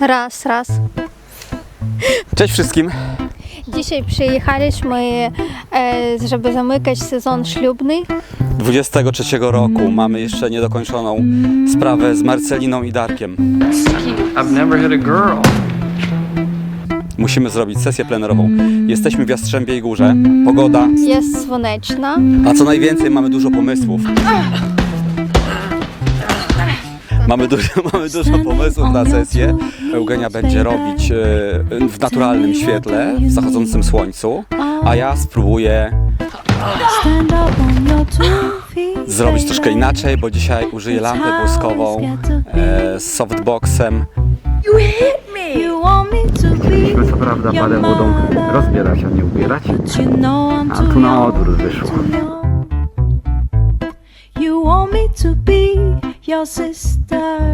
Raz, raz. Cześć wszystkim. Dzisiaj przyjechaliśmy, e, żeby zamykać sezon ślubny. 23 roku mamy jeszcze niedokończoną sprawę z Marceliną i Darkiem. I've never hit a girl. Musimy zrobić sesję plenerową. Jesteśmy w Jastrzębiej Górze. Pogoda, Jest słoneczna. a co najwięcej mamy dużo pomysłów. Mamy dużo, mamy dużo pomysłów na sesję. Eugenia będzie robić e, w naturalnym świetle, w zachodzącym słońcu, a ja spróbuję zrobić troszkę inaczej, bo dzisiaj użyję lampę błyskową e, z softboxem. Myśmy co prawda parę wodą rozbierać, a nie ubierać. A tu na odwrót wyszło. You want me to be your sister